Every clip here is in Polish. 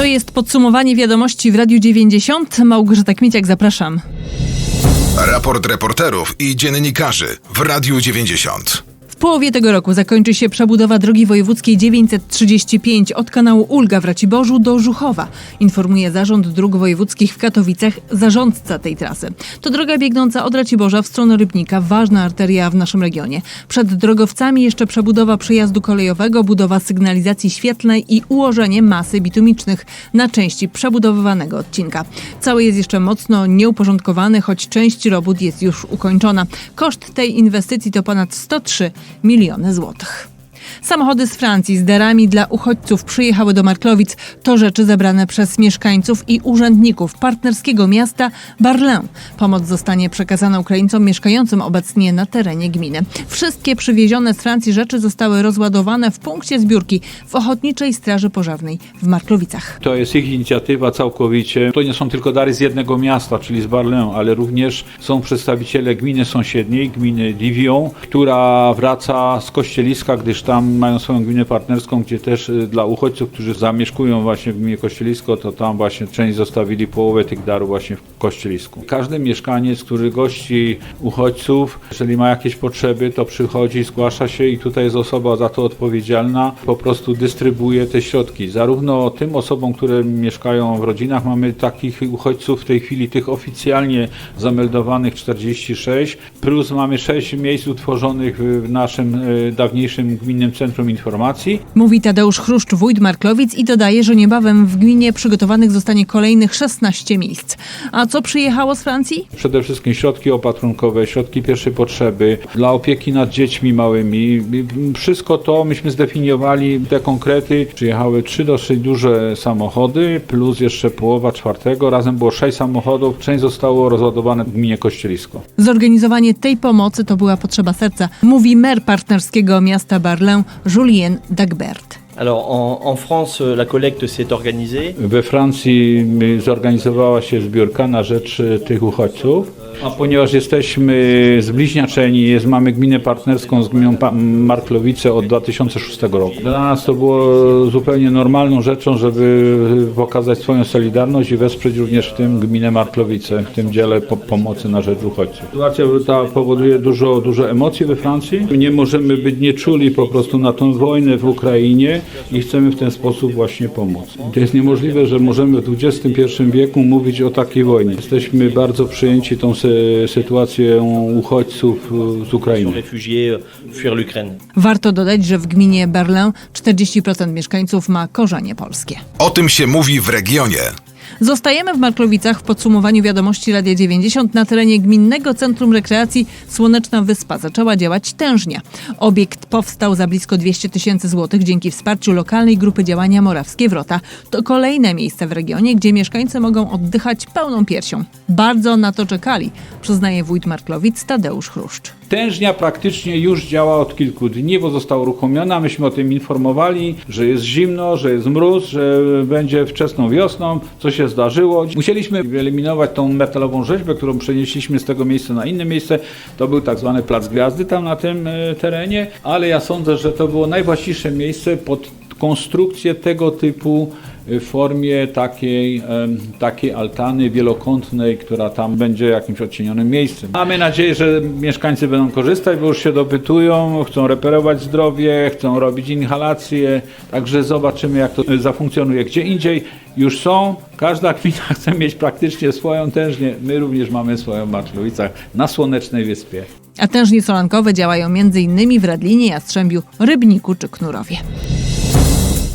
To jest podsumowanie wiadomości w Radiu 90. Małgorzata Kmiciak, zapraszam. Raport reporterów i dziennikarzy w Radiu 90. Połowie tego roku zakończy się przebudowa drogi wojewódzkiej 935 od kanału Ulga w Raciborzu do Żuchowa, informuje Zarząd Dróg Wojewódzkich w Katowicach, zarządca tej trasy. To droga biegnąca od Raciborza w stronę Rybnika, ważna arteria w naszym regionie. Przed drogowcami jeszcze przebudowa przejazdu kolejowego, budowa sygnalizacji świetlnej i ułożenie masy bitumicznych na części przebudowywanego odcinka. Cały jest jeszcze mocno nieuporządkowany, choć część robót jest już ukończona. Koszt tej inwestycji to ponad 103 miliony złotych. Samochody z Francji z darami dla uchodźców przyjechały do Marklowic. To rzeczy zebrane przez mieszkańców i urzędników partnerskiego miasta Barlin. Pomoc zostanie przekazana Ukraińcom mieszkającym obecnie na terenie gminy. Wszystkie przywiezione z Francji rzeczy zostały rozładowane w punkcie zbiórki w Ochotniczej Straży Pożarnej w Marklowicach. To jest ich inicjatywa całkowicie. To nie są tylko dary z jednego miasta, czyli z Barlin, ale również są przedstawiciele gminy sąsiedniej, gminy Divion, która wraca z Kościeliska, gdyż tam mają swoją gminę partnerską, gdzie też y, dla uchodźców, którzy zamieszkują właśnie w gminie Kościelisko, to tam właśnie część zostawili połowę tych darów właśnie w Kościelisku. Każdy mieszkaniec, który gości uchodźców, jeżeli ma jakieś potrzeby, to przychodzi, zgłasza się i tutaj jest osoba za to odpowiedzialna, po prostu dystrybuuje te środki. Zarówno tym osobom, które mieszkają w rodzinach, mamy takich uchodźców w tej chwili, tych oficjalnie zameldowanych 46, plus mamy 6 miejsc utworzonych w naszym y, dawniejszym Gminnym Centrum Informacji. Mówi Tadeusz Chruszcz, wójt Marklowic i dodaje, że niebawem w gminie przygotowanych zostanie kolejnych 16 miejsc. A co przyjechało z Francji? Przede wszystkim środki opatrunkowe, środki pierwszej potrzeby, dla opieki nad dziećmi małymi. Wszystko to myśmy zdefiniowali, te konkrety. Przyjechały trzy dosyć duże samochody, plus jeszcze połowa czwartego. Razem było sześć samochodów. Część zostało rozładowane w gminie Kościelisko. Zorganizowanie tej pomocy to była potrzeba serca, mówi mer partnerskiego miasta Barlin, Julien Dagbert. Alors en, en France, euh, la collecte s'est organisée. We Francji y, zorganizowała się zbiórka na rzecz y, tych uchodźców. A ponieważ jesteśmy zbliźniaczeni, jest, mamy gminę partnerską z gminą pa- Marklowice od 2006 roku. Dla nas to było zupełnie normalną rzeczą, żeby pokazać swoją solidarność i wesprzeć również w tym gminę Marklowice, w tym dziele po pomocy na rzecz uchodźców. Sytuacja ta powoduje dużo, dużo emocji we Francji. Nie możemy być nieczuli po prostu na tą wojnę w Ukrainie i chcemy w ten sposób właśnie pomóc. To jest niemożliwe, że możemy w XXI wieku mówić o takiej wojnie. Jesteśmy bardzo przyjęci tą sy- sytuacją uchodźców e, z Ukrainy. euh. Warto dodać, że w gminie Berlin 40% mieszkańców ma korzenie polskie. O tym się mówi w regionie. Zostajemy w Marklowicach w podsumowaniu wiadomości Radia 90 na terenie Gminnego Centrum Rekreacji Słoneczna Wyspa. Zaczęła działać tężnia. Obiekt powstał za blisko 200 tysięcy złotych dzięki wsparciu lokalnej grupy działania Morawskie Wrota. To kolejne miejsce w regionie, gdzie mieszkańcy mogą oddychać pełną piersią. Bardzo na to czekali, przyznaje wójt Marklowic Tadeusz Chruszcz. Tężnia praktycznie już działa od kilku dni, bo została uruchomiona. Myśmy o tym informowali, że jest zimno, że jest mróz, że będzie wczesną wiosną, co się zdarzyło. Musieliśmy wyeliminować tą metalową rzeźbę, którą przenieśliśmy z tego miejsca na inne miejsce. To był tak zwany Plac Gwiazdy tam na tym e, terenie, ale ja sądzę, że to było najwłaściwsze miejsce pod konstrukcję tego typu w formie takiej, takiej altany wielokątnej, która tam będzie jakimś odcienionym miejscem. Mamy nadzieję, że mieszkańcy będą korzystać, bo już się dopytują, chcą reperować zdrowie, chcą robić inhalacje, także zobaczymy jak to zafunkcjonuje. Gdzie indziej już są, każda gmina chce mieć praktycznie swoją tężnię, my również mamy swoją w na Słonecznej Wyspie. A tężnie solankowe działają m.in. w Radlinie, Jastrzębiu, Rybniku czy Knurowie.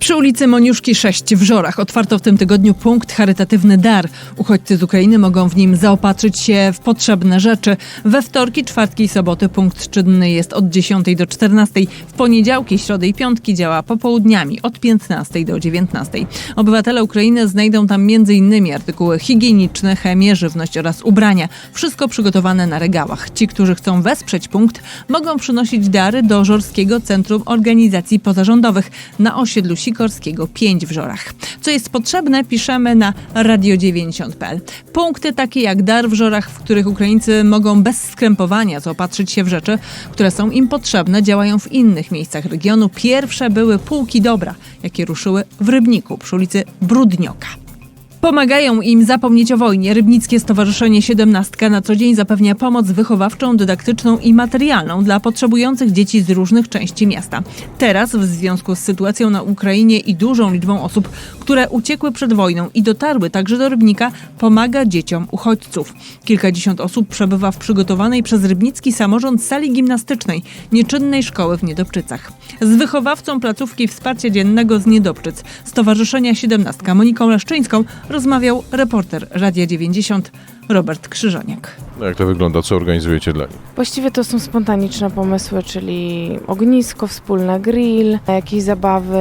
Przy ulicy Moniuszki 6 w Żorach otwarto w tym tygodniu punkt charytatywny Dar. Uchodźcy z Ukrainy mogą w nim zaopatrzyć się w potrzebne rzeczy. We wtorki, czwartki i soboty punkt czynny jest od 10 do 14. W poniedziałki, środy i piątki działa popołudniami od 15 do 19. Obywatele Ukrainy znajdą tam m.in. artykuły higieniczne, chemię, żywność oraz ubrania. Wszystko przygotowane na regałach. Ci, którzy chcą wesprzeć punkt, mogą przynosić dary do Żorskiego Centrum Organizacji Pozarządowych na osiedlu Sig Sikorskiego 5 w Żorach. Co jest potrzebne, piszemy na radio90.pl. Punkty takie jak dar w Żorach, w których Ukraińcy mogą bez skrępowania zaopatrzyć się w rzeczy, które są im potrzebne, działają w innych miejscach regionu. Pierwsze były półki dobra, jakie ruszyły w Rybniku przy ulicy Brudnioka. Pomagają im zapomnieć o wojnie. Rybnickie Stowarzyszenie Siedemnastka na co dzień zapewnia pomoc wychowawczą, dydaktyczną i materialną dla potrzebujących dzieci z różnych części miasta. Teraz, w związku z sytuacją na Ukrainie i dużą liczbą osób, które uciekły przed wojną i dotarły także do Rybnika, pomaga dzieciom uchodźców. Kilkadziesiąt osób przebywa w przygotowanej przez rybnicki samorząd sali gimnastycznej nieczynnej szkoły w Niedobczycach. Z wychowawcą placówki wsparcia dziennego z Niedobczyc Stowarzyszenia Siedemnastka Moniką Leszczyńską rozmawiał reporter Radia 90 Robert Krzyżaniak. No Jak to wygląda? Co organizujecie dla nich? Właściwie to są spontaniczne pomysły, czyli ognisko, wspólne grill, jakieś zabawy,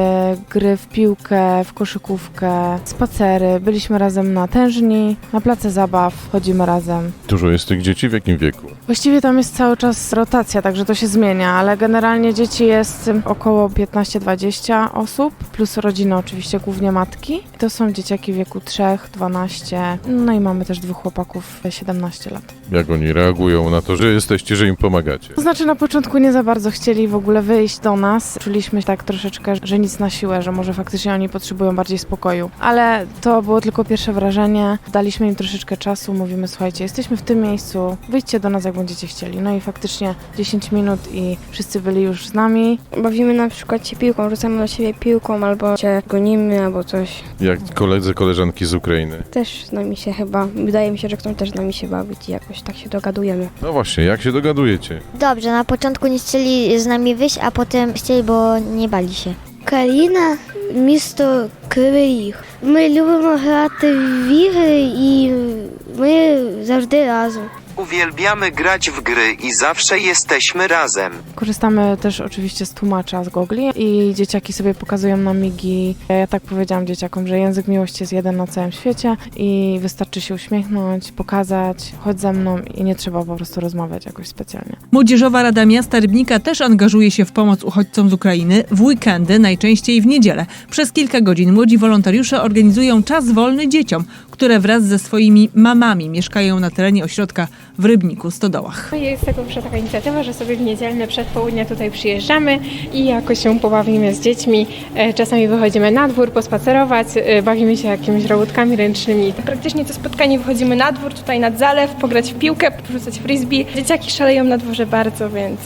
gry w piłkę, w koszykówkę, spacery. Byliśmy razem na tężni, na place zabaw, chodzimy razem. Dużo jest tych dzieci? W jakim wieku? Właściwie tam jest cały czas rotacja, także to się zmienia, ale generalnie dzieci jest około 15-20 osób, plus rodziny oczywiście, głównie matki. To są dzieciaki w wieku 3, 12, no i mamy też dwóch chłopaków 17 lat. Jak oni reagują na to, że jesteście, że im pomagacie? To znaczy na początku nie za bardzo chcieli w ogóle wyjść do nas. Czuliśmy tak troszeczkę, że nic na siłę, że może faktycznie oni potrzebują bardziej spokoju. Ale to było tylko pierwsze wrażenie. Daliśmy im troszeczkę czasu, mówimy słuchajcie, jesteśmy w tym miejscu, wyjdźcie do nas jak będziecie chcieli. No i faktycznie 10 minut i wszyscy byli już z nami. Bawimy na przykład się piłką, rzucamy do siebie piłką albo się gonimy albo coś. Jak koledzy, koleżanki z Ukrainy? Też z nami się chyba, wydaje mi się, że chcą też z nami się bawić i jakoś tak się dogadujemy. No właśnie, jak się dogadujecie? Dobrze, na początku nie chcieli z nami wyjść, a potem chcieli, bo nie bali się. Kalina, місто Кривий Ріг. Ми любимо грати в ігри і ми завжди разом. Uwielbiamy grać w gry i zawsze jesteśmy razem. Korzystamy też oczywiście z tłumacza z Google i dzieciaki sobie pokazują nam migi. Ja tak powiedziałam dzieciakom, że język miłości jest jeden na całym świecie i wystarczy się uśmiechnąć, pokazać, chodź ze mną i nie trzeba po prostu rozmawiać jakoś specjalnie. Młodzieżowa Rada Miasta Rybnika też angażuje się w pomoc uchodźcom z Ukrainy w weekendy, najczęściej w niedzielę. Przez kilka godzin młodzi wolontariusze organizują czas wolny dzieciom, które wraz ze swoimi mamami mieszkają na terenie ośrodka w Rybniku Stodołach. Jest tego pierwsza taka inicjatywa, że sobie w niedzielne przedpołudnie tutaj przyjeżdżamy i jakoś się pobawimy z dziećmi. E, Czasami wychodzimy na dwór pospacerować, e, bawimy się jakimiś robótkami ręcznymi. Praktycznie to spotkanie wychodzimy na dwór, tutaj nad zalew, pograć w piłkę, porzucać frisbee. Dzieciaki szaleją na dworze bardzo, więc,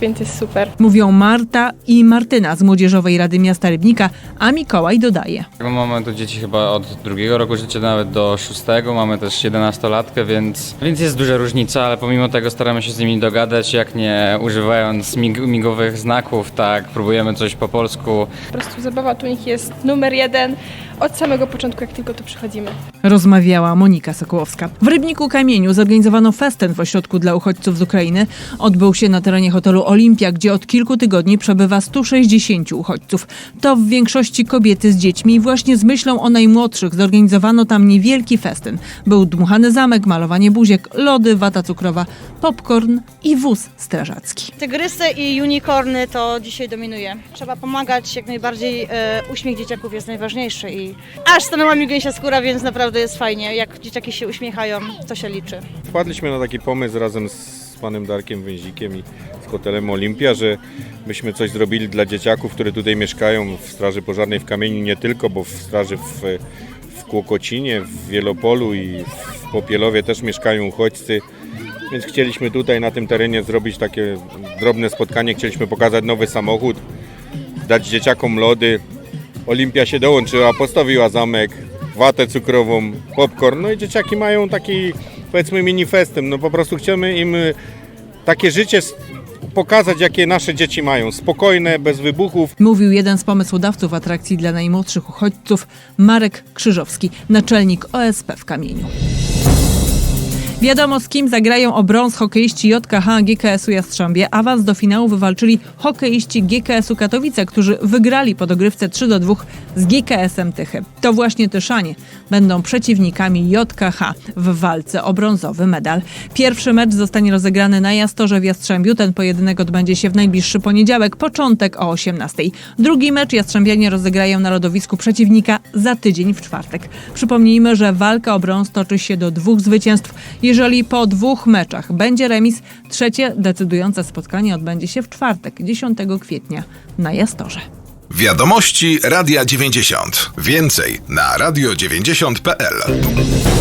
więc jest super. Mówią Marta i Martyna z Młodzieżowej Rady Miasta Rybnika, a Mikołaj dodaje. Mamy tu dzieci chyba od drugiego roku życia nawet do szóstego, mamy też 11-latkę, więc, więc jest duża różnica, ale pomimo tego staramy się z nimi dogadać, jak nie używając mig migowych znaków, tak, próbujemy coś po polsku. Po prostu zabawa tu nich jest numer jeden od samego początku, jak tylko tu przychodzimy. Rozmawiała Monika Sokołowska. W Rybniku Kamieniu zorganizowano festyn w ośrodku dla uchodźców z Ukrainy. Odbył się na terenie hotelu Olimpia, gdzie od kilku tygodni przebywa 160 uchodźców. To w większości kobiety z dziećmi właśnie z myślą o najmłodszych zorganizowano tam niewielki festyn. Był dmuchany zamek, malowanie buziek, lody, wata cukrowa, popcorn i wóz strażacki. Tygrysy i unicorny to dzisiaj dominuje. Trzeba pomagać jak najbardziej. E, uśmiech dzieciaków jest najważniejszy i aż stanęła mi gęsia skóra, więc naprawdę jest fajnie. Jak dzieciaki się uśmiechają, to się liczy. Wpadliśmy na taki pomysł razem z panem Darkiem Węzikiem i z hotelem Olimpia, że myśmy coś zrobili dla dzieciaków, które tutaj mieszkają w Straży Pożarnej w Kamieniu, nie tylko, bo w Straży w, w Kłokocinie, w Wielopolu i w Popielowie też mieszkają uchodźcy. Więc chcieliśmy tutaj na tym terenie zrobić takie drobne spotkanie, chcieliśmy pokazać nowy samochód, dać dzieciakom lody. Olimpia się dołączyła, postawiła zamek, watę cukrową, popcorn. No i dzieciaki mają taki powiedzmy mini festyn. No po prostu chcemy im y, takie życie pokazać, jakie nasze dzieci mają. Spokojne, bez wybuchów. Mówił jeden z pomysłodawców atrakcji dla najmłodszych uchodźców, Marek Krzyżowski, naczelnik OSP w Kamieniu. Wiadomo z kim zagrają o brąz hokeiści JKH GKS-u Jastrzębie. Awans do finału wywalczyli hokeiści GKS-u Katowice, którzy wygrali po dogrywce 3 do 2 z GKS-em Tychy. To właśnie Tyszanie będą przeciwnikami JKH w walce o brązowy medal. Pierwszy mecz zostanie rozegrany na Jastorze w Jastrzębiu. Ten pojedynek odbędzie się w najbliższy poniedziałek, początek o 18. Drugi mecz Jastrzębianie rozegrają na lodowisku przeciwnika za tydzień w czwartek. Przypomnijmy, że walka o brąz toczy się do dwóch zwycięstw. Jeżeli po dwóch meczach będzie remis, trzecie decydujące spotkanie odbędzie się w czwartek, 10 kwietnia na Jastorze. Wiadomości Radia 90. Więcej na radio90.pl.